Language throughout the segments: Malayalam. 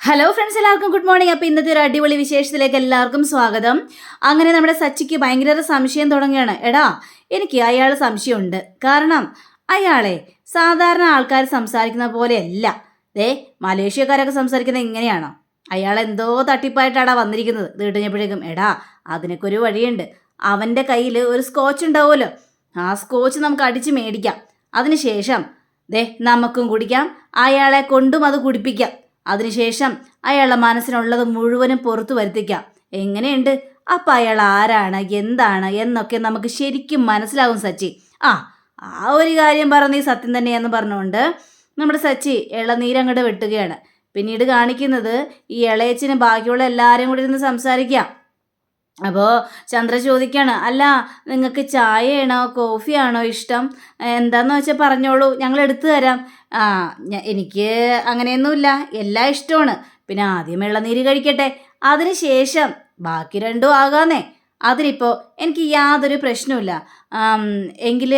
ഹലോ ഫ്രണ്ട്സ് എല്ലാവർക്കും ഗുഡ് മോർണിംഗ് അപ്പോൾ ഇന്നത്തെ ഒരു അടിപൊളി വിശേഷത്തിലേക്ക് എല്ലാവർക്കും സ്വാഗതം. അങ്ങനെ നമ്മുടെ സച്ചിക്ക് ഭയങ്കര സംശയം തുടങ്ങുകയാണ്. എടാ എനിക്ക് അയാൾ സംശയമുണ്ട്. കാരണം അയാളെ സാധാരണ ആൾക്കാർ സംസാരിക്കുന്ന പോലെയല്ല. ദേ മലേഷ്യക്കാരൊക്കെ സംസാരിക്കുന്നത് ഇങ്ങനെയാണോ. അയാൾ എന്തോ തട്ടിപ്പായിട്ടാടാ വന്നിരിക്കുന്നത്. ഇത് എടാ അതിനൊക്കെ ഒരു വഴിയുണ്ട്. അവന്റെ കയ്യിൽ ഒരു സ്കോച്ച് ഉണ്ടാവുമല്ലോ. ആ സ്കോച്ച് നമുക്ക് അടിച്ച് മേടിക്കാം. അതിനുശേഷം ദേ നമുക്കും കുടിക്കാം. അയാളെ കൊണ്ടും അത് കുടിപ്പിക്കാം. അതിനുശേഷം അയാളുടെ മനസ്സിനുള്ളത് മുഴുവനും പുറത്തു വരുത്തിക്കാം. എങ്ങനെയുണ്ട്? അപ്പം അയാൾ ആരാണ്? എന്താണ്? എന്നൊക്കെ നമുക്ക് ശരിക്കും മനസ്സിലാവും സച്ചി. ആ ആ ഒരു കാര്യം പറഞ്ഞ സത്യം തന്നെയെന്ന് പറഞ്ഞുകൊണ്ട് നമ്മുടെ സച്ചി ഇളനീരങ്ങോട്ട് വെട്ടുകയാണ്. പിന്നീട് കാണിക്കുന്നത് ഈ ഇളയച്ചിന് ബാക്കിയുള്ള എല്ലാവരും കൂടി ഇരുന്ന് സംസാരിക്കാം. അപ്പോൾ ചന്ദ്ര ചോദിക്കാണ് അല്ല നിങ്ങൾക്ക് ചായയാണോ കോഫിയാണോ ഇഷ്ടം? എന്താന്ന് വെച്ചാൽ പറഞ്ഞോളൂ ഞങ്ങൾ എടുത്തു തരാം. ആ എനിക്ക് അങ്ങനെയൊന്നുമില്ല എല്ലാം ഇഷ്ടമാണ് പിന്നെ ആദ്യം വെള്ളനീര് കഴിക്കട്ടെ അതിന് ശേഷം ബാക്കി രണ്ടും ആകാന്നേ. അതിനിപ്പോൾ എനിക്ക് യാതൊരു പ്രശ്നമില്ല എങ്കിൽ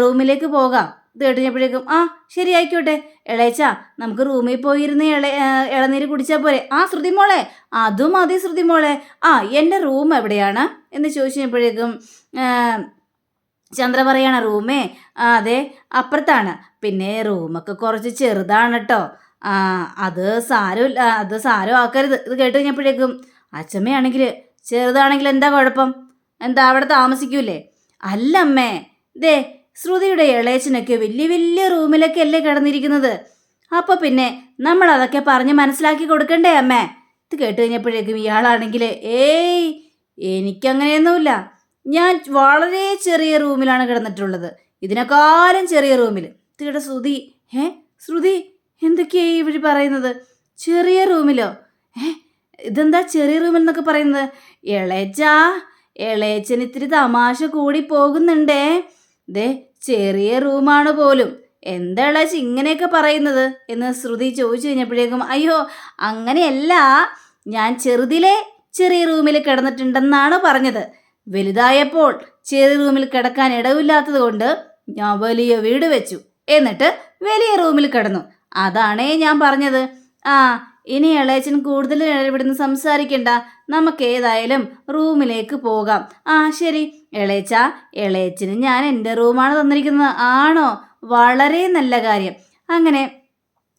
റൂമിലേക്ക് പോകാം. ഇത് കേട്ടുകഴിഞ്ഞപ്പോഴേക്കും ആ ശരി ആയിക്കോട്ടെ ഇളയച്ച നമുക്ക് റൂമിൽ പോയിരുന്ന് ഇള ഇളനീര് കുടിച്ചാൽ പോരെ. ആ ശ്രുതി മോളെ അതും മതി ശ്രുതി മോളെ. ആ എന്റെ റൂം എവിടെയാണ്? എന്ന് ചോദിച്ചപ്പോഴേക്കും ചന്ദ്ര പറയാണ് റൂമേ ആ അതെ അപ്പുറത്താണ്. പിന്നെ റൂമൊക്കെ കുറച്ച് ചെറുതാണ് കേട്ടോ ആ അത് സാരമില്ല അത് സാരം ആക്കരുത്. ഇത് കേട്ട് കഴിഞ്ഞപ്പോഴേക്കും അച്ഛമ്മയാണെങ്കിൽ ചെറുതാണെങ്കിൽ എന്താ കുഴപ്പം? എന്താ അവിടെ താമസിക്കൂലേ അല്ല അമ്മേ. ദേ ശ്രുതിയുടെ ഇളയച്ചനൊക്കെ വലിയ വലിയ റൂമിലൊക്കെ അല്ലേ കിടന്നിരിക്കുന്നത്? അപ്പോൾ പിന്നെ നമ്മൾ അതൊക്കെ പറഞ്ഞ് മനസ്സിലാക്കി കൊടുക്കണ്ടേ അമ്മേ? ഇത് കേട്ട് കഴിഞ്ഞപ്പോഴേക്കും ഇയാളാണെങ്കിൽ ഏയ് എനിക്കങ്ങനെയൊന്നുമില്ല. ഞാൻ വളരെ ചെറിയ റൂമിലാണ് കിടന്നിട്ടുള്ളത്. ഇതിനേക്കാളും ചെറിയ റൂമിൽ തീടെ ശ്രുതി ഏ ശ്രുതി എന്തൊക്കെയായി ഇവർ പറയുന്നത്? ചെറിയ റൂമിലോ? ഏ ഇതെന്താ ചെറിയ റൂമിൽ എന്നൊക്കെ പറയുന്നത്? ഇളയച്ചാ ഇളയച്ചൻ ഇത്തിരി തമാശ കൂടി പോകുന്നുണ്ടേ. ദേ ചെറിയ റൂമാണ് പോലും. എന്താ ഇളയച്ച ഇങ്ങനെയൊക്കെ പറയുന്നത്? എന്ന് ശ്രുതി ചോദിച്ചു കഴിഞ്ഞപ്പോഴേക്കും അയ്യോ അങ്ങനെയല്ല. ഞാൻ ചെറുതിലെ ചെറിയ റൂമിൽ കിടന്നിട്ടുണ്ടെന്നാണ് പറഞ്ഞത്. വലുതായപ്പോൾ ചെറിയ റൂമിൽ കിടക്കാൻ ഇടവില്ലാത്തത് കൊണ്ട് ഞാൻ വലിയ വീട് വെച്ചു. എന്നിട്ട് വലിയ റൂമിൽ കിടന്നു. അതാണേ ഞാൻ പറഞ്ഞത്. ആ ഇനി ഇളയച്ചൻ കൂടുതൽ ഇവിടുന്ന് സംസാരിക്കണ്ട. നമുക്ക് ഏതായാലും റൂമിലേക്ക് പോകാം. ആ ശരി. ഇളയച്ച ഇളയച്ചന് ഞാൻ എന്റെ റൂമാണ് തന്നിരിക്കുന്നത്. ആണോ? വളരെ നല്ല കാര്യം. അങ്ങനെ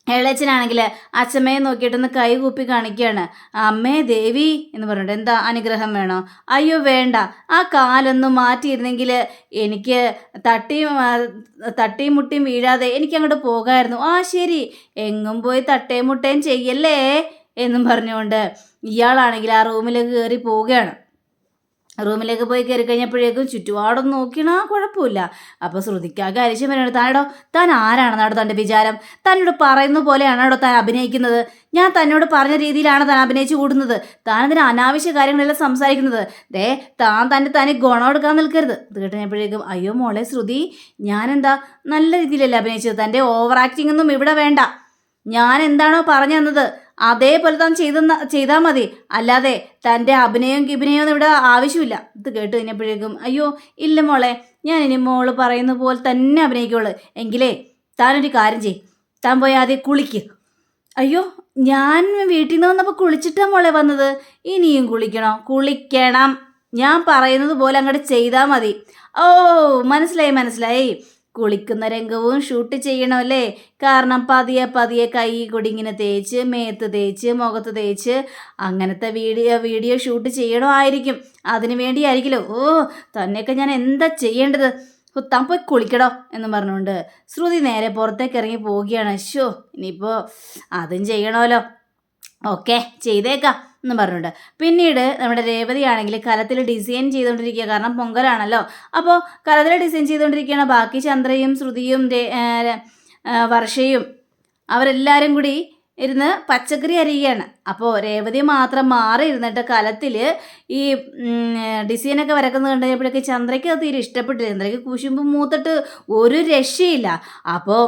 ഇളയച്ചനാണെങ്കിൽ അച്ഛമ്മയെ നോക്കിയിട്ടൊന്ന് കൈ കൂപ്പി കാണിക്കുകയാണ്. അമ്മേ ദേവി എന്ന് പറഞ്ഞിട്ട് എന്താ അനുഗ്രഹം വേണോ? അയ്യോ വേണ്ട. ആ കാലൊന്ന് മാറ്റിയിരുന്നെങ്കിൽ എനിക്ക് തട്ടിയും തട്ടിയും മുട്ടിയും വീഴാതെ എനിക്ക് അങ്ങോട്ട് പോകായിരുന്നു. ആ ശരി. എങ്ങും പോയി തട്ടേം മുട്ടേം ചെയ്യല്ലേ? എന്നും പറഞ്ഞുകൊണ്ട് ഇയാളാണെങ്കിൽ ആ റൂമിലേക്ക് കയറി പോവുകയാണ്. റൂമിലേക്ക് പോയി കയറി കഴിഞ്ഞപ്പോഴേക്കും ചുറ്റുപാടും നോക്കിയണാ കുഴപ്പമില്ല. അപ്പോൾ ശ്രുതിക്കാകെ അരിശം വരണം താനോ താൻ ആരാണെന്നാടോ തന്റെ വിചാരം? തന്നോട് പറയുന്ന പോലെയാണോ താൻ അഭിനയിക്കുന്നത്? ഞാൻ തന്നോട് പറഞ്ഞ രീതിയിലാണ് താൻ അഭിനയിച്ചു കൂടുന്നത്. താൻ അതിന് അനാവശ്യ കാര്യങ്ങളെല്ലാം സംസാരിക്കുന്നത്. ദേ താൻ തന്റെ തനി ഗുണം എടുക്കാൻ നിൽക്കരുത്. ഇത് കേട്ടപ്പോഴേക്കും അയ്യോ മോളെ ശ്രുതി ഞാനെന്താ നല്ല രീതിയിലല്ലേ അഭിനയിച്ചത്? തന്റെ ഓവർ ആക്ടിംഗ് ഒന്നും ഇവിടെ വേണ്ട. ഞാൻ എന്താണോ പറഞ്ഞു തന്നത്? അതേപോലെ താൻ ചെയ്തെന്ന ചെയ്താൽ മതി. അല്ലാതെ തന്റെ അഭിനയം ഒന്നും ഇവിടെ ആവശ്യമില്ല. ഇത് കേട്ട് കഴിഞ്ഞപ്പോഴേക്കും അയ്യോ ഇല്ല മോളെ ഞാൻ ഇനി മോൾ പറയുന്ന പോലെ തന്നെ അഭിനയിക്കുള്ളൂ. എങ്കിലേ താനൊരു കാര്യം ചെയ് താൻ പോയി ആദ്യം കുളിക്ക്. അയ്യോ ഞാൻ വീട്ടിൽ നിന്ന് വന്നപ്പോൾ കുളിച്ചിട്ടാ മോളെ വന്നത്. ഇനിയും കുളിക്കണോ? കുളിക്കണം. ഞാൻ പറയുന്നത് പോലെ അങ്ങോട്ട് ചെയ്താൽ മതി. ഓ മനസ്സിലായി മനസ്സിലായി. കുളിക്കുന്ന രംഗവും ഷൂട്ട് ചെയ്യണമല്ലേ കാരണം പതിയെ പതിയെ കൈ കൊടിങ്ങിനെ തേച്ച് മേത്ത് തേച്ച് മുഖത്ത് തേച്ച് അങ്ങനത്തെ വീഡിയോ വീഡിയോ ഷൂട്ട് ചെയ്യണമായിരിക്കും. അതിനു വേണ്ടിയായിരിക്കില്ലോ? ഓ തന്നെയൊക്കെ ഞാൻ എന്താ ചെയ്യേണ്ടത്? കുത്താൻ താൻ പോയി കുളിക്കടോ എന്ന് പറഞ്ഞുകൊണ്ട് ശ്രുതി നേരെ പുറത്തേക്ക് ഇറങ്ങി പോവുകയാണ്. ഷോ ഇനിയിപ്പോൾ അതും ചെയ്യണമല്ലോ. ഓക്കെ ചെയ്തേക്കാം എന്ന് പറഞ്ഞിട്ടുണ്ട്. പിന്നീട് നമ്മുടെ രേവതിയാണെങ്കിൽ കലത്തിൽ ഡിസൈൻ ചെയ്തുകൊണ്ടിരിക്കുക. കാരണം പൊങ്കലാണല്ലോ. അപ്പോൾ കലത്തിൽ ഡിസൈൻ ചെയ്തുകൊണ്ടിരിക്കുകയാണ്. ബാക്കി ചന്ദ്രയും ശ്രുതിയും വർഷയും അവരെല്ലാവരും കൂടി ഇരുന്ന് പച്ചക്കറി അരിയുകയാണ്. അപ്പോൾ രേവതി മാത്രം മാറി ഇരുന്നിട്ട് കലത്തിൽ ഈ ഡിസൈനൊക്കെ വരക്കുന്നത് കണ്ടു കഴിഞ്ഞപ്പോഴേക്ക് ചന്ദ്രയ്ക്ക് അത് തീരെ ഇഷ്ടപ്പെട്ടില്ല. ചന്ദ്രയ്ക്ക് കുശുമ്പ് മൂത്തിട്ട് ഒരു രക്ഷയില്ല. അപ്പോൾ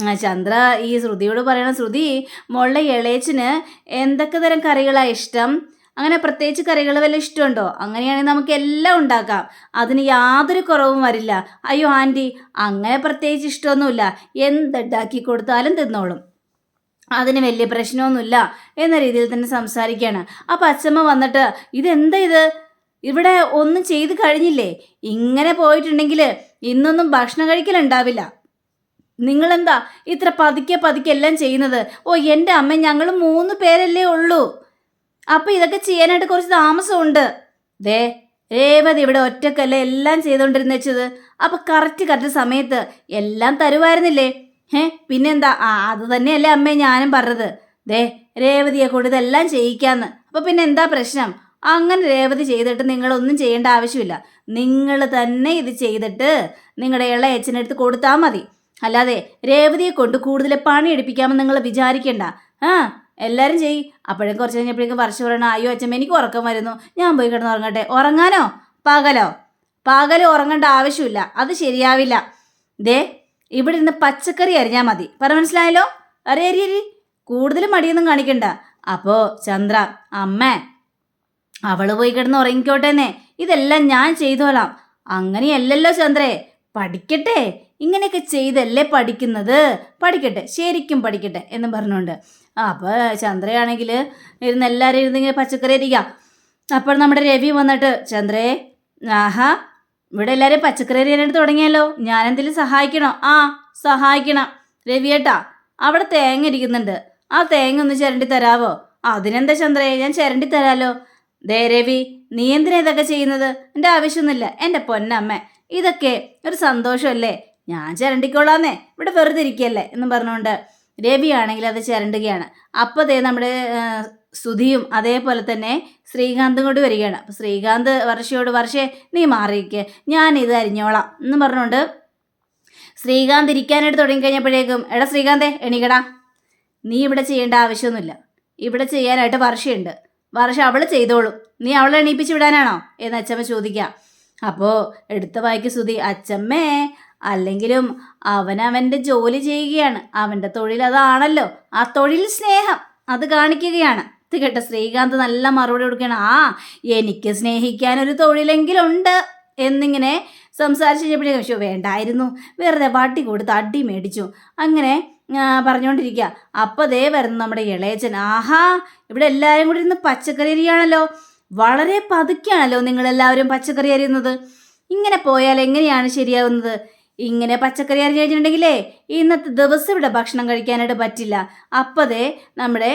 ചന്ദ്ര ഈ ശ്രുതിയോട് പറയണ ശ്രുതി മോളുടെ ഇളയച്ചിന് എന്തൊക്കെ തരം കറികളാണ് ഇഷ്ടം? അങ്ങനെ പ്രത്യേകിച്ച് കറികൾ വല്ല ഇഷ്ടമുണ്ടോ? അങ്ങനെയാണെങ്കിൽ നമുക്ക് എല്ലാം ഉണ്ടാക്കാം. അതിന് യാതൊരു കുറവും വരില്ല. അയ്യോ ആന്റി അങ്ങനെ പ്രത്യേകിച്ച് ഇഷ്ടമൊന്നുമില്ല. എന്തുണ്ടാക്കി കൊടുത്താലും തിന്നോളും. അതിന് വലിയ പ്രശ്നമൊന്നുമില്ല എന്ന രീതിയിൽ തന്നെ സംസാരിക്കുകയാണ്. അപ്പം അച്ഛമ്മ വന്നിട്ട് ഇതെന്താ ഇത്? ഇവിടെ ഒന്നും ചെയ്ത് കഴിഞ്ഞില്ലേ? ഇങ്ങനെ പോയിട്ടുണ്ടെങ്കിൽ ഇന്നൊന്നും ഭക്ഷണം കഴിക്കലുണ്ടാവില്ല. നിങ്ങളെന്താ ഇത്ര പതുക്കെ പതുക്കെ എല്ലാം ചെയ്യുന്നത്? ഓ എന്റെ അമ്മ ഞങ്ങൾ മൂന്ന് പേരല്ലേ ഉള്ളൂ. അപ്പം ഇതൊക്കെ ചെയ്യാനായിട്ട് കുറച്ച് താമസമുണ്ട്. ദേ രേവതി ഇവിടെ ഒറ്റക്കല്ലേ എല്ലാം ചെയ്തുകൊണ്ടിരുന്ന വെച്ചത്. അപ്പം കറക്റ്റ് കറക്റ്റ് സമയത്ത് എല്ലാം തരുമായിരുന്നില്ലേ ഏ പിന്നെന്താ? ആ അത് തന്നെയല്ലേ അമ്മേ ഞാനും പറഞ്ഞത്. ദേ രേവതിയെ കൊണ്ട് ഇതെല്ലാം ചെയ്യിക്കാന്ന്. അപ്പം പിന്നെ എന്താ പ്രശ്നം? അങ്ങനെ രേവതി ചെയ്തിട്ട് നിങ്ങളൊന്നും ചെയ്യേണ്ട ആവശ്യമില്ല. നിങ്ങൾ തന്നെ ഇത് ചെയ്തിട്ട് നിങ്ങളുടെ ഇളയച്ചനെടുത്ത് കൊടുത്താൽ മതി. അല്ലാതെ രേവതിയെ കൊണ്ട് കൂടുതൽ പണി എടുപ്പിക്കാമെന്ന് നിങ്ങൾ വിചാരിക്കണ്ട. ആ എല്ലാവരും ചെയ് അപ്പോഴും കുറച്ച് കഴിഞ്ഞപ്പോഴേക്കും വർഷം പറയണം അയ്യോ അച്ഛമ്മ എനിക്ക് ഉറക്കം വരുന്നു. ഞാൻ പോയി കിടന്ന് ഉറങ്ങട്ടെ. ഉറങ്ങാനോ? പകലോ? പകൽ ഉറങ്ങേണ്ട ആവശ്യമില്ല. അത് ശരിയാവില്ല. ദേ ഇവിടെ ഇരുന്ന് പച്ചക്കറി അരിഞ്ഞാൽ മതി. പറ മനസ്സിലായല്ലോ? അരി അരി കൂടുതൽ മടിയൊന്നും കാണിക്കണ്ട. അപ്പോൾ ചന്ദ്ര അമ്മ അവൾ പോയി കിടന്ന് ഉറങ്ങിക്കോട്ടേന്നേ. ഇതെല്ലാം ഞാൻ ചെയ്തോളാം. അങ്ങനെയല്ലല്ലോ ചന്ദ്രേ. പഠിക്കട്ടെ. ഇങ്ങനെയൊക്കെ ചെയ്തല്ലേ പഠിക്കുന്നത്? പഠിക്കട്ടെ ശരിക്കും പഠിക്കട്ടെ എന്ന് പറഞ്ഞുകൊണ്ട്. അപ്പോൾ ചന്ദ്രയാണെങ്കിൽ ഇരുന്ന് എല്ലാവരും ഇരുന്ന് ഇങ്ങനെ പച്ചക്കറി അരിക്കാം അപ്പോൾ നമ്മുടെ രവി വന്നിട്ട് ചന്ദ്രേ ആഹാ ഇവിടെ എല്ലാവരും പച്ചക്കറി അരിയാനായിട്ട് തുടങ്ങിയല്ലോ. ഞാൻ എന്തെങ്കിലും സഹായിക്കണോ? ആ സഹായിക്കണം. രവിയേട്ടാ അവിടെ തേങ്ങ ഇരിക്കുന്നുണ്ട്. ആ തേങ്ങ ഒന്ന് ചിരണ്ടി തരാവോ? അതിനെന്താ ചന്ദ്രയെ ഞാൻ ചിരണ്ടി തരാലോ. ദേ രവി നീ എന്തിനാ ഇതൊക്കെ ചെയ്യുന്നത്? എന്റെ ആവശ്യമൊന്നുമില്ല. എന്റെ പൊന്നമ്മ ഇതൊക്കെ ഒരു സന്തോഷമല്ലേ? ഞാൻ ചിരണ്ടിക്കോളാന്നേ. ഇവിടെ വെറുതെ ഇരിക്കുകയല്ലേ എന്നും പറഞ്ഞുകൊണ്ട് രവിയാണെങ്കിൽ അത് ചിരണ്ടുകയാണ്. അപ്പോൾ ദേ നമ്മുടെ സുധിയും അതേപോലെ തന്നെ ശ്രീകാന്തും കൊണ്ട് വരികയാണ്. അപ്പോൾ ശ്രീകാന്ത് വർഷയോട് വർഷേ നീ മാറിയിരിക്കുക ഞാൻ ഇത് അരിഞ്ഞോളാം എന്ന് പറഞ്ഞുകൊണ്ട് ശ്രീകാന്ത് ഇരിക്കാനായിട്ട് തുടങ്ങിക്കഴിഞ്ഞപ്പോഴേക്കും എടാ ശ്രീകാന്തേ എണീക്കടാ. നീ ഇവിടെ ചെയ്യേണ്ട ആവശ്യമൊന്നുമില്ല. ഇവിടെ ചെയ്യാനായിട്ട് വർഷയുണ്ട്. വർഷ അവൾ ചെയ്തോളും. നീ അവളെ എണീപ്പിച്ച് വിടാനാണോ? എന്ന് അച്ചമ്മ ചോദിക്കാം. അപ്പോൾ എടുത്ത വായിക്ക് സുധി അച്ചമ്മേ അല്ലെങ്കിലും അവൻ അവന്റെ ജോലി ചെയ്യുകയാണ്. അവന്റെ തൊഴിൽ അതാണല്ലോ. ആ തൊഴിൽ സ്നേഹം അത് കാണിക്കുകയാണ്. ഇത് കേട്ട ശ്രീകാന്ത് നല്ല മറുപടി കൊടുക്കുകയാണ്. ആ എനിക്ക് സ്നേഹിക്കാൻ ഒരു തൊഴിലെങ്കിലുണ്ട് എന്നിങ്ങനെ സംസാരിച്ച് കഴിഞ്ഞപ്പോഴേക്കും പക്ഷേ വേണ്ടായിരുന്നു. വെറുതെ വട്ടി കൊടുത്ത് അടി മേടിച്ചു. അങ്ങനെ പറഞ്ഞുകൊണ്ടിരിക്കുക. അപ്പോൾ ദേ വരുന്നു നമ്മുടെ ഇളയച്ചൻ. ആഹാ ഇവിടെ എല്ലാവരും കൂടി ഇരുന്ന് പച്ചക്കറി അരിയാണല്ലോ. വളരെ പതുക്കെയാണല്ലോ നിങ്ങളെല്ലാവരും പച്ചക്കറി അരിയുന്നത്. ഇങ്ങനെ പോയാൽ എങ്ങനെയാണ് ശരിയാവുന്നത്? ഇങ്ങനെ പച്ചക്കറി അരിഞ്ഞു കഴിഞ്ഞിട്ടുണ്ടെങ്കിലേ ഇന്നത്തെ ദിവസം ഇവിടെ ഭക്ഷണം കഴിക്കാനായിട്ട് പറ്റില്ല. അപ്പതേ നമ്മുടെ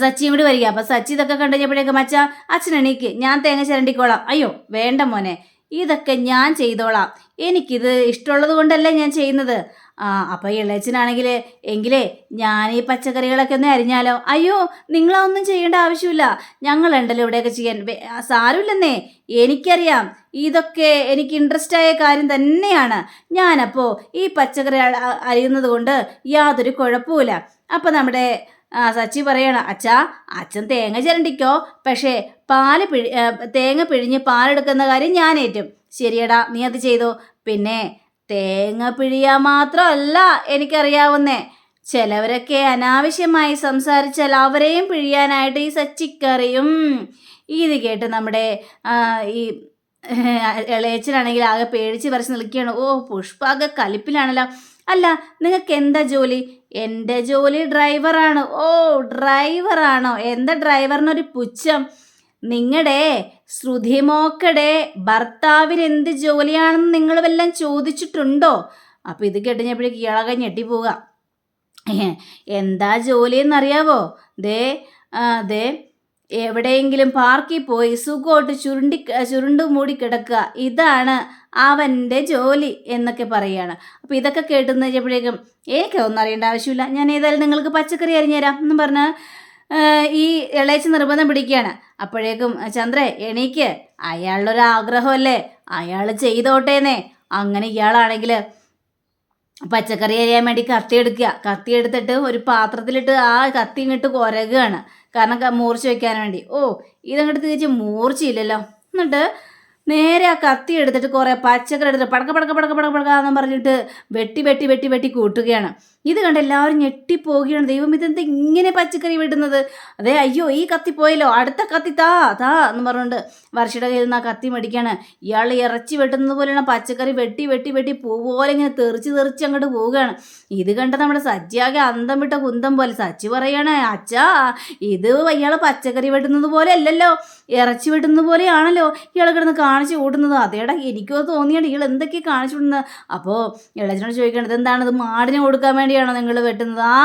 സച്ചിയും കൂടി വരിക. അപ്പം സച്ചി ഇതൊക്കെ കണ്ടു കഴിഞ്ഞപ്പോഴേക്കും മച്ച അച്ഛൻ എണീക്ക്. ഞാൻ തേങ്ങ ചിരണ്ടിക്കോളാം. അയ്യോ വേണ്ട മോനെ. ഇതൊക്കെ ഞാൻ ചെയ്തോളാം. എനിക്കിത് ഇഷ്ടമുള്ളത് കൊണ്ടല്ലേ ഞാൻ ചെയ്യുന്നത്. ആ അപ്പോൾ ഇളയച്ചനാണെങ്കിൽ എങ്കിലേ ഞാൻ ഈ പച്ചക്കറികളൊക്കെ ഒന്ന് അരിഞ്ഞാലോ? അയ്യോ നിങ്ങളൊന്നും ചെയ്യേണ്ട ആവശ്യമില്ല. ഞങ്ങളുണ്ടല്ലോ ഇവിടെയൊക്കെ ചെയ്യാൻ. സാരമില്ലെന്നേ. എനിക്കറിയാം. ഇതൊക്കെ എനിക്ക് ഇൻട്രസ്റ്റ് ആയ കാര്യം തന്നെയാണ്. ഞാനപ്പോൾ ഈ പച്ചക്കറി അരിയുന്നത് കൊണ്ട് യാതൊരു കുഴപ്പമില്ല അപ്പോൾ നമ്മുടെ ആ സച്ചി പറയണ അച്ഛാ അച്ഛൻ തേങ്ങ ചിരണ്ടിക്കോ? പക്ഷേ പാൽ പിഴി തേങ്ങ പിഴിഞ്ഞ് പാലെടുക്കുന്ന കാര്യം ഞാൻ ഏറ്റും. ശരിയടാ നീ അത് ചെയ്തോ? പിന്നെ തേങ്ങ പിഴിയാൻ മാത്രമല്ല എനിക്കറിയാവുന്നേ. ചിലവരൊക്കെ അനാവശ്യമായി സംസാരിച്ചാൽ അവരെയും പിഴിയാനായിട്ട് ഈ സച്ചിക്കറിയും. ഇത് കേട്ട് നമ്മുടെ ഈ ഇളയച്ചനാണെങ്കിൽ ആകെ പേടിച്ച് പറിച്ച് നിൽക്കുകയാണ്. ഓ പുഷ്പ ആകെ കലിപ്പിലാണല്ലോ. അല്ല നിങ്ങൾക്ക് എന്താ ജോലി? എന്റെ ജോലി ഡ്രൈവറാണ്. ഓ ഡ്രൈവറാണോ? എന്താ ഡ്രൈവറിനൊരു പുച്ഛം? നിങ്ങളുടെ ശ്രുതിമോക്കടെ ഭർത്താവിന് എന്ത് ജോലിയാണെന്ന് നിങ്ങൾ വല്ലതും ചോദിച്ചിട്ടുണ്ടോ? അപ്പോൾ ഇത് കേട്ടുകഴിഞ്ഞപ്പോഴേക്ക് ഇയാളൊക്കെ ഞെട്ടിപ്പോവുക. പോവുക എന്താ ജോലി എന്നറിയാവോ ദേ ദേ എവിടെയെങ്കിലും പാർക്കിൽ പോയി സുഖമായിട്ട് ചുരുണ്ടി ചുരുണ്ടു മൂടി കിടക്കുക. ഇതാണ് അവന്റെ ജോലി എന്നൊക്കെ പറയുകയാണ് അപ്പോൾ ഇതൊക്കെ കേട്ടുന്ന കഴിഞ്ഞപ്പോഴേക്കും എനിക്ക് ഒന്നും അറിയേണ്ട ആവശ്യമില്ല. ഞാൻ ഏതായാലും നിങ്ങൾക്ക് പച്ചക്കറി അരിഞ്ഞുതരാം എന്നും പറഞ്ഞ് ആ, ഈ ഇളയച്ച് നിർബന്ധം പിടിക്കുകയാണ്. അപ്പോഴേക്കും ചന്ദ്രേ എണീക്ക്. അയാളുടെ ഒരു ആഗ്രഹമല്ലേ? അയാൾ ചെയ്തോട്ടേന്നേ. അങ്ങനെ ഇയാളാണെങ്കിൽ പച്ചക്കറി അരിയാൻ വേണ്ടി കത്തി എടുക്കുക. കത്തി എടുത്തിട്ട് ഒരു പാത്രത്തിലിട്ട് ആ കത്തി ഇങ്ങോട്ട് കുരകുകയാണ്. കാരണം മൂർച്ച വെക്കാൻ വേണ്ടി. ഓ ഇതങ്ങോട്ട് തിരിച്ച് മൂർച്ചയില്ലല്ലോ. എന്നിട്ട് നേരെ ആ കത്തി എടുത്തിട്ട് കുറേ പച്ചക്കറി എടുത്തിട്ട് പടക്ക പടക്ക പടക്ക പടക്ക പടക്കാന്ന് പറഞ്ഞിട്ട് വെട്ടി വെട്ടി വെട്ടി വെട്ടി കൂട്ടുകയാണ്. ഇത് കണ്ട് എല്ലാവരും ഞെട്ടിപ്പോവുകയാണ്. ദൈവം ഇതെന്ത് ഇങ്ങനെ പച്ചക്കറി വിടുന്നത്? അതെ അയ്യോ ഈ കത്തി പോയല്ലോ. അടുത്ത കത്തി താ താ എന്ന് പറഞ്ഞുകൊണ്ട് വർഷയുടെ കയ്യിൽ നിന്ന് ആ കത്തി മേടിക്കാണ് ഇയാൾ ഇറച്ചി വെട്ടുന്നത് പോലെയാണ് പച്ചക്കറി വെട്ടി വെട്ടി വെട്ടി പൂ പോലെ ഇങ്ങനെ തെറിച്ച് തെറിച്ച് അങ്ങോട്ട് പോവുകയാണ്. ഇത് കണ്ട നമ്മുടെ സജ്ജിയാകെ അന്തം വിട്ട കുന്തം പോലെ. സച്ചി പറയാണ് അച്ഛാ ഇത് ഇയാൾ പച്ചക്കറി വെട്ടുന്നത് പോലെ അല്ലല്ലോ. ഇറച്ചി വെട്ടുന്നത് പോലെയാണല്ലോ ഇയാൾ കിടന്ന് കാണിച്ചു കൂട്ടുന്നത്. അതേടാ എനിക്കോ തോന്നിയാണ്. ഇയാൾ എന്തൊക്കെയാണ് കാണിച്ചു വിടുന്നത് അപ്പോൾ ഇളച്ചനോട് ചോദിക്കേണ്ടത് എന്താണ് ഇത് മാടിനെ കൊടുക്കാൻ വേണ്ടിയാണോ നിങ്ങൾ വെട്ടുന്നത്? ആ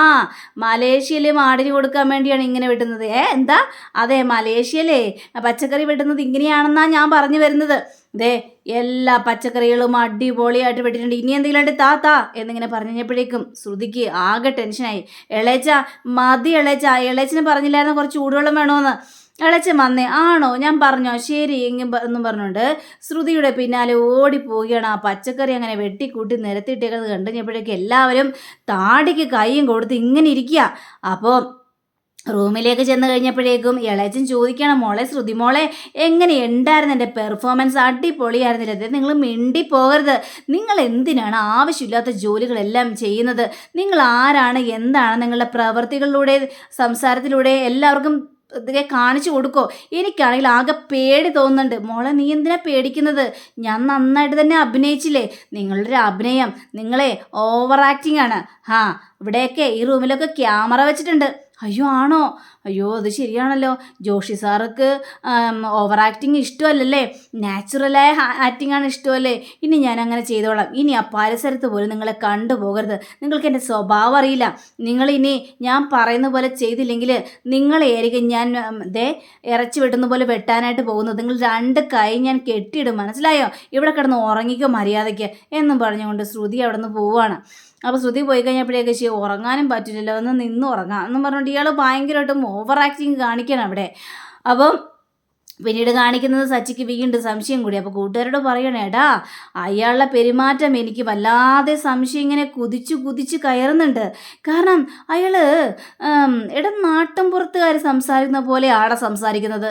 മലേഷ്യയിലെ മാടിന് കൊടുക്കാൻ വേണ്ടിയാണ് ഇങ്ങനെ വെട്ടുന്നത്. ഏ എന്താ? അതെ മലേഷ്യയിലെ പച്ചക്കറി വെട്ടുന്നത് ഇങ്ങനെയാണെന്നാണ് ഞാൻ പറഞ്ഞു വരുന്നത്. ദേ എല്ലാ പച്ചക്കറികളും അടിപൊളിയായിട്ട് വെട്ടിട്ടുണ്ട് ഇനി എന്തെങ്കിലും ഉണ്ട് താ താ എന്നിങ്ങനെ പറഞ്ഞു കഴിഞ്ഞപ്പോഴേക്കും ശ്രുതിക്ക് ആകെ ടെൻഷനായി ഇളേച്ച മതി ഇളേച്ച ഇളയച്ചന് പറഞ്ഞില്ലായിരുന്നു കുറച്ച് ചൂടുവെള്ളം വേണമെന്ന് ഇളച്ചൻ വന്നേ. ആണോ? ഞാൻ പറഞ്ഞോ. ശരി എങ്ങും എന്നും പറഞ്ഞുകൊണ്ട് ശ്രുതിയുടെ പിന്നാലെ ഓടിപ്പോവുകയാണ്. ആ പച്ചക്കറി അങ്ങനെ വെട്ടിക്കൂട്ടി നിരത്തിയിട്ടേക്കുന്നത് കണ്ടു കഴിഞ്ഞപ്പോഴേക്കും എല്ലാവരും താടിക്ക് കൈയും കൊടുത്ത് ഇങ്ങനെ ഇരിക്കുക അപ്പോൾ റൂമിലേക്ക് ചെന്ന് കഴിഞ്ഞപ്പോഴേക്കും ഇളയച്ചൻ ചോദിക്കണം മോളെ ശ്രുതി മോളെ എങ്ങനെ ഉണ്ടായിരുന്നു എന്റെ പെർഫോമൻസ്? അടിപൊളിയായിരുന്നില്ല? അതായത് നിങ്ങൾ മിണ്ടി പോകരുത്. നിങ്ങൾ എന്തിനാണ് ആവശ്യമില്ലാത്ത ജോലികളെല്ലാം ചെയ്യുന്നത്? നിങ്ങൾ ആരാണ്? എന്താണ് നിങ്ങളുടെ പ്രവൃത്തികളിലൂടെ സംസാരത്തിലൂടെ എല്ലാവർക്കും ഇതൊക്കെ കാണിച്ചു കൊടുക്കോ? എനിക്കാണെങ്കിൽ ആകെ പേടി തോന്നുന്നുണ്ട്. മോളെ നീ എന്തിനാ പേടിക്കുന്നത്? ഞാൻ നന്നായിട്ട് തന്നെ അഭിനയിച്ചില്ലേ? നിങ്ങളുടെ ഒരു അഭിനയം. നിങ്ങളെ ഓവർ ആക്ടിങ് ആണ്. ഹാ ഇവിടെയൊക്കെ ഈ റൂമിലൊക്കെ ക്യാമറ വെച്ചിട്ടുണ്ട്. അയ്യോ ആണോ? അയ്യോ അത് ശരിയാണല്ലോ. ജോഷി സാർക്ക് ഓവർ ആക്ടിങ് ഇഷ്ടമല്ലല്ലേ? നാച്ചുറലായ ആക്ടിംഗ് ആണ് ഇഷ്ടമല്ലേ? ഇനി ഞാൻ അങ്ങനെ ചെയ്തോളാം. ഇനി ആ പരിസരത്ത് പോലും നിങ്ങളെ കണ്ടുപോകരുത് നിങ്ങൾക്ക് എന്റെ സ്വഭാവം അറിയില്ല. നിങ്ങൾ ഞാൻ പറയുന്ന പോലെ ചെയ്തില്ലെങ്കിൽ നിങ്ങളെ ആയിരിക്കും ഞാൻ ദേ ഇറച്ചി വെട്ടുന്ന പോലെ വെട്ടാനായിട്ട് പോകുന്നത്. നിങ്ങൾ രണ്ട് കൈ ഞാൻ കെട്ടിയിടും. മനസ്സിലായോ? ഇവിടെ കിടന്ന് ഉറങ്ങിക്കോ മര്യാദയ്ക്ക് എന്നും പറഞ്ഞുകൊണ്ട് ശ്രുതി അവിടെ നിന്ന് പോവുകയാണ് അപ്പോൾ ശ്രുതി പോയി കഴിഞ്ഞപ്പോഴേക്ക് ഉറങ്ങാനും പറ്റില്ലല്ലോ. ഒന്ന് നിന്ന് ഉറങ്ങാം എന്നും പറഞ്ഞുകൊണ്ട് ഇയാൾ ഭയങ്കരമായിട്ടും ഓവർ ആക്ടിങ് കാണിക്കണം അവിടെ. അപ്പം പിന്നീട് കാണിക്കുന്നത് സച്ചിക്ക് വീണ്ടും സംശയം കൂടി. അപ്പോൾ കൂട്ടുകാരോട് പറയണേ അയാളുടെ പെരുമാറ്റം എനിക്ക് വല്ലാതെ സംശയം ഇങ്ങനെ കുതിച്ചു കുതിച്ച് കയറുന്നുണ്ട്. കാരണം അയാൾ എടാ നാട്ടും പുറത്തുകാർ സംസാരിക്കുന്ന പോലെ ആടെ സംസാരിക്കുന്നത്.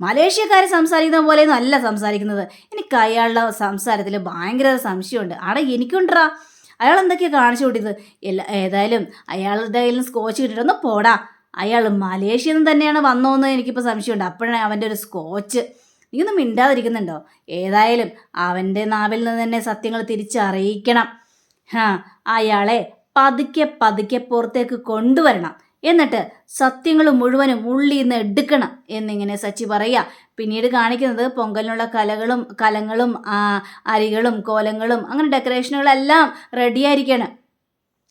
മലേഷ്യക്കാർ സംസാരിക്കുന്ന പോലെയൊന്നും അല്ല സംസാരിക്കുന്നത്. എനിക്ക് അയാളുടെ സംസാരത്തിൽ ഭയങ്കര സംശയമുണ്ട്. ആടെ എനിക്കുണ്ടറാ അയാൾ എന്തൊക്കെയാണ് കാണിച്ചു കൂട്ടിയത് എല്ലാ ഏതായാലും അയാളുടെ കയ്യിൽ നിന്ന് സ്കോച്ച് കിട്ടിയിട്ടൊന്ന് പോടാ. അയാൾ മലേഷ്യയിൽ നിന്ന് തന്നെയാണ് വന്നോന്ന് എനിക്കിപ്പോൾ സംശയമുണ്ട്. അപ്പോഴാണ് അവന്റെ ഒരു സ്കോച്ച് നീ മിണ്ടാതിരിക്കുന്നുണ്ടോ? ഏതായാലും അവന്റെ നാവിൽ നിന്ന് തന്നെ സത്യങ്ങൾ തിരിച്ചറിയിക്കണം. ഹാ അയാളെ പതുക്കെ പതുക്കെ പുറത്തേക്ക് കൊണ്ടുവരണം. എന്നിട്ട് സത്യങ്ങൾ മുഴുവനും ഉള്ളിൽ നിന്ന് എടുക്കണം എന്നിങ്ങനെ സച്ചി പറയുക. പിന്നീട് കാണിക്കുന്നത് പൊങ്കലിനുള്ള കലകളും കലങ്ങളും അരികളും കോലങ്ങളും അങ്ങനെ ഡെക്കറേഷനുകളെല്ലാം റെഡിയായിരിക്കുകയാണ്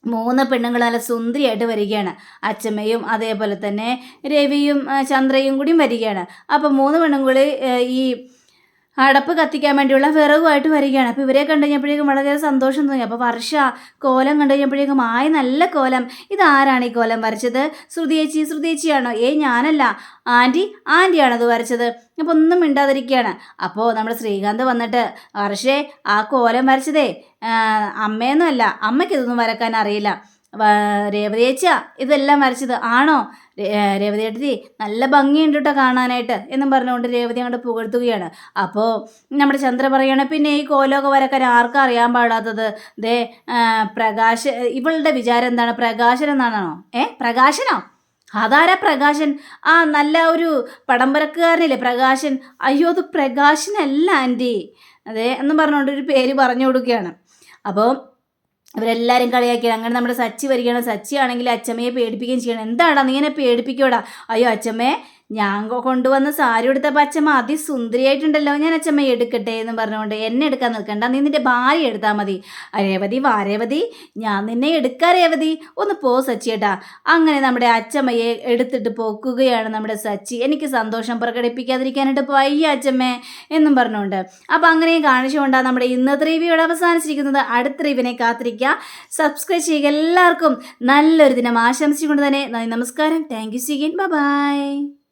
മൂന്ന് പെണ്ണുങ്ങൾ നല്ല സുന്ദരിയായിട്ട് വരികയാണ്. അച്ചമ്മയും അതേപോലെ തന്നെ രവിയും ചന്ദ്രയും കൂടിയും വരികയാണ്. അപ്പം മൂന്ന് പെണ്ണുങ്ങൾ ഈ അടപ്പ് കത്തിക്കാൻ വേണ്ടിയുള്ള വിറകുമായിട്ട് വരികയാണ്. അപ്പോൾ ഇവരെ കണ്ടു കഴിഞ്ഞപ്പോഴേക്കും വളരെ സന്തോഷം തോന്നി. അപ്പോൾ വർഷ കോലം കണ്ടു കഴിഞ്ഞപ്പോഴേക്കും ആയി നല്ല കോലം. ഇതാരാണ് ഈ കോലം വരച്ചത്? ശ്രുതി ചേച്ചി ഏ ഞാനല്ല. ആന്റി ആന്റിയാണ് അത് വരച്ചത്. അപ്പോൾ ഒന്നും മിണ്ടാതിരിക്കുകയാണ്. അപ്പോൾ നമ്മുടെ ശ്രീകാന്ത് വന്നിട്ട് വർഷേ ആ കോലം വരച്ചതേ അമ്മയൊന്നും അല്ല അമ്മയ്ക്ക് ഇതൊന്നും വരക്കാൻ അറിയില്ല. വ- രേവതി ചേച്ചിയാ ഇതെല്ലാം വരച്ചത് ആണോ? രേവതി ചേട്ടത്തി നല്ല ഭംഗിയുണ്ട് കേട്ടോ കാണാനായിട്ട് എന്നും പറഞ്ഞുകൊണ്ട് രേവതി അങ്ങോട്ട് പുകഴ്ത്തുകയാണ്. അപ്പോൾ നമ്മുടെ ചന്ദ്ര പറയുകയാണ് പിന്നെ ഈ കോലമൊക്കെ വരക്കാൻ ആർക്കും അറിയാൻ പാടാത്തത്? ദേ പ്രകാശ് ഇവളുടെ വിചാരം എന്താണ്? പ്രകാശൻ എന്നാണോ ഏ പ്രകാശനോ? അതാരാ പ്രകാശൻ? ആ നല്ല ഒരു പടംപരക്കുകാരനില്ലേ പ്രകാശൻ? അയ്യോ അത് പ്രകാശനല്ല ആന്റി. അതെ എന്നും പറഞ്ഞുകൊണ്ട് ഒരു പേര് പറഞ്ഞു കൊടുക്കുകയാണ്. അപ്പോൾ ഇവരെല്ലാവരും കളിയാക്കിയാണ് അങ്ങനെ നമ്മുടെ സച്ചി വരികയാണ്. സച്ചി ആണെങ്കിൽ അച്ചമ്മയെ പേടിപ്പിക്കുകയും ചെയ്യണം. എന്താടാ നീ എന്നെ പേടിപ്പിക്കോടാ അയ്യോ അച്ചമ്മേ ഞാൻ കൊണ്ടുവന്ന സാരി എടുത്തപ്പോൾ അച്ചമ്മ അതിസുന്ദരിയായിട്ടുണ്ടല്ലോ. ഞാൻ അച്ചമ്മയെ എടുക്കട്ടെ എന്ന് പറഞ്ഞുകൊണ്ട് എന്നെ എടുക്കാൻ നിൽക്കണ്ട. നീ നിന്റെ ഭാര്യ എടുത്താൽ മതി. അരേവതി രേവതി വാ രേവതി. ഞാൻ നിന്നെ എടുക്കാം രേവതി. ഒന്ന് പോ സച്ചിയേട്ടാ അങ്ങനെ നമ്മുടെ അച്ചമ്മയെ എടുത്തിട്ട് പോക്കുകയാണ് നമ്മുടെ സച്ചി. എനിക്ക് സന്തോഷം പ്രകടിപ്പിക്കാതിരിക്കാനായിട്ട് പോയി അച്ചമ്മേ എന്നും പറഞ്ഞുകൊണ്ട്. അപ്പോൾ അങ്ങനെയും കാണിച്ചുകൊണ്ടാണ് നമ്മുടെ ഇന്നത്തെ റിവ്യൂ ഇവിടെ അവസാനിച്ചിരിക്കുന്നത്. അടുത്ത റിവിനെ കാത്തിരിക്കുക. സബ്സ്ക്രൈബ് ചെയ്യുക എല്ലാവർക്കും നല്ലൊരു ദിനം ആശംസിച്ചുകൊണ്ട് തന്നെ നന്ദി നമസ്കാരം. Thank you സീഗൻ by